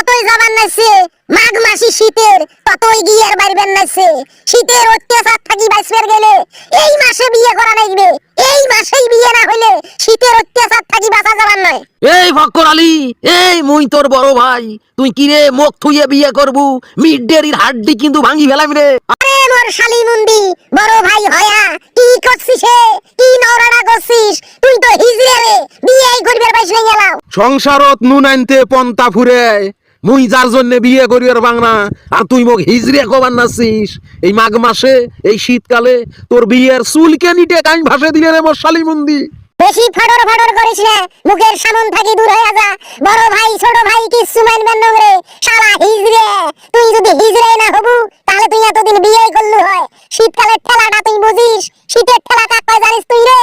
যতই যাবার নাইছে মাঘ মাসি শীতের ততই গিয়ার বাড়িবেন নাইছে। শীতের অত্যাচার থাকি বাইসবের গেলে এই মাসে বিয়ে করা নাইবে। এই মাসেই বিয়ে না হইলে শীতের অত্যাচার থাকি বাঁচা যাবার নয়। এই ফক্কর আলী এই মুই তোর বড় ভাই তুই কিরে মুখ থুইয়ে বিয়ে করবু? মিড ডেরির হাড্ডি কিন্তু ভাঙি ফেলাম রে। আরে মোর শালি মুন্দি বড় ভাই হয়া কি করছিস হে? কি নওরাটা করছিস? তুই তো হিজড়ে রে বিয়ে করিবার পাইছ না গেলাম সংসারত নুন আনতে পন্তা ফুরে। মুই যার জন্য বিয়ে করি আর বাংলা, আর তুই মোক হিজড়ে কবার নাছিস এই মাঘ মাসে, এই শীতকালে তোর বিয়ের চুলকে নিটে কাইন ভাসে দিলে রে মোর শালি মন্দি। বেশি ফড়র ফড়র করিস না, মুখের সামন থাকি দূর হয়ে যা। বড় ভাই, ছোট ভাই, কিচ্ছু মানবেন না রে শালা হিজড়ে তুই যদি হিজড়ে না হবু, তাহলে তুই এতদিন বিয়ে করলু হয়। শীতকালের ঠেলাটা তুই বুঝিস, শীতের ঠেলা কাক জানিস তুই রে?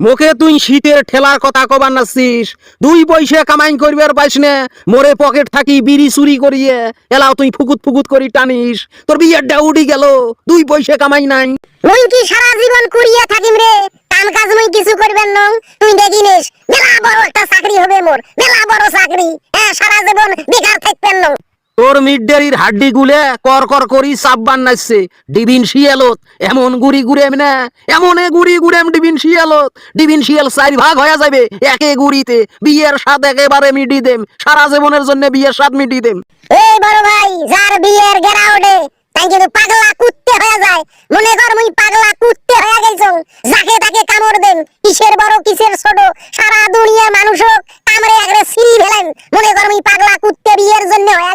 মুখে তুই শীতের ঠেলার কথা কবার নাছিস দুই পয়সা কামাই করবার পাইস না। মোরে পকেট থাকি বিড়ি চুরি করিয়ে। এলাও তুই ফুকুত ফুকুত করি টানিস। তোর বিয়েরটা উঠি গেল। দুই পয়সা কামাই নাই। মুই কি সারা জীবন কুড়িয়ে থাকিম রে? কাম কাজ মুই কিছু করবেন নং। তুই দেখিনিস মেলা বড় একটা চাকরি হবে মোর। মেলা বড় চাকরি। হ্যাঁ সারা জীবন বেকার থাকবেন নং। তোর মিডডেরির হাড্ডি গুলে কর কর করি সাববান নাচছে ডিবিন শিয়ালত এমন গুড়ি গুড়েম না, এমনে গুড়ি গুড়েম ডিবিন শিয়ালত ডিবিন শিয়াল চার ভাগ হয়ে যাবে একে গুড়িতে। বিয়ের স্বাদ একেবারে মিটি দেম, সারা জীবনের জন্য বিয়ের স্বাদ মিটি দেম। এই বড় ভাই, যার বিয়ের গেরা ওঠে তাই কিন্তু পাগলা কুত্তে হয়ে যায়। মনে কর মুই পাগলা কুত্তে হয়ে গেছ যাকে তাকে কামড় দেন কিসের বড়, কিসের ছোট? মনে কর পাগলা কুত্তে বিয়ের জন্য হয়ে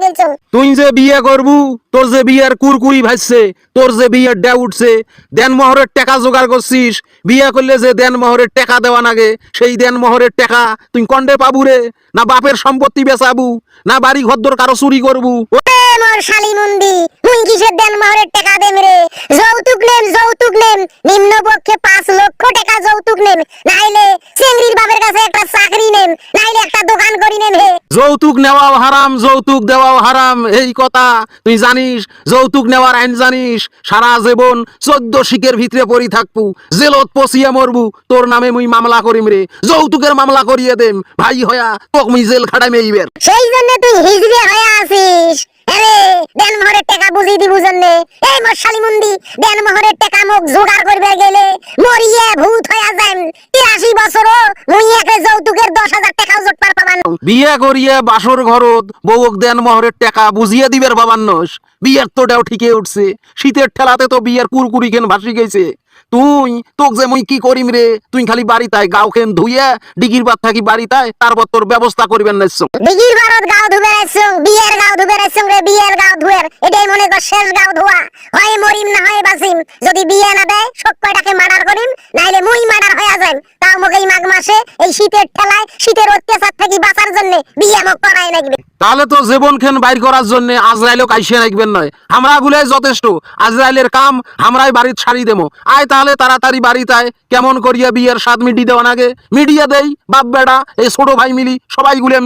তুই যে বিয়ে করবু তোর যে বিয়ের কুরকুরি ভাসছে তোর যে বিয়ের ডে উঠছে দেন মোহরের টাকা জোগাড় করছিস বিয়ে করলে যে দেন মোহরের টাকা দেওয়া লাগে সেই দেন মোহরের টাকা তুই কন্ডে পাবু রে? না বাপের সম্পত্তি বেচাবু না বাড়ি ঘরদর কারও চুরি করবু? মোর শালি মুন্দি মুই কিসের দেন মোহরের টাকা দেম রে? যৌতুক নেম যৌতুক নেম নিম্ন পক্ষে পাঁচ লক্ষ টাকা যৌতুক নেম নাইলে চেংড়ির বাপের কাছে একটা চাকরি নেম নাইলে একটা দোকান করি নেম হে। যৌতুক নেওয়াও হারাম, যৌতুক দেওয়াও হারাম, এই কথা তুই জানিস, যৌতুক নেওয়ার আইন জানিস, সারা জীবন চোদ্দ শিকের ভিতরে পড়ি থাকবু, জেলত পচিয়ে মরবু, তোর নামে মুই মামলা করিম রে, যৌতুকের মামলা করিয়ে দেম, ভাই হয়া, তোক মুই জেল খাটাই মেইবের সেই জন্য তুই হিজড়ে হয়ে আছিস, আরে, দেন মোহরের টাকা মুন্দি টাকা গেলে বিয়ে করিয়ে বাসর ঘরত বউক দেন মহরের টাকা বুঝিয়ে দিবের বাবান্নস বিয়ের তোটাও ঠিকে উঠছে। শীতের ঠেলাতে তো বিয়ের কুরকুরি খেন ভাসি গেছে। তুই তোক যে মুই কি করিম রে? তুই খালি বাড়িতায় গাও খেন ধুইয়া ডিগির বাদ থাকি বাড়িতায় তারপর তোর ব্যবস্থা করিবেন না দিঘির ভারত গাও ধুবে রাখছো বিয়ের গাও ধুবে রাখছো রে বিয়ের গাও ধুয়ের। এটাই মনে কর শেষ গাও ধোয়া। হয় মরিম না হয় বাসিম যদি বিয়ে না দেয় সব কয়টাকে মার্ডার করিম নাইলে মুই মার্ডার হয়ে যাই মাঘ মাসে এই শীতের ঠেলায়, শীতের অত্যাচার থেকে বাঁচার জন্য বিয়ে করাই লাগবে তাহলে তো জীবন খেন বাইর করার জন্য আজরাইলও কাইসে রাখবেন নয়। আমরা গুলাই যথেষ্ট। আজরাইলের কাম আমরাই বাড়ির সারি দেবো আয় তাহলে তাড়াতাড়ি বাড়িতে কেমন করিয়া বিয়ের স্বাদ মিটি দেওয়া নাগে? মিডিয়া দেই, বাপ বেড়া এই ছোট ভাই মিলি, সবাই গুলে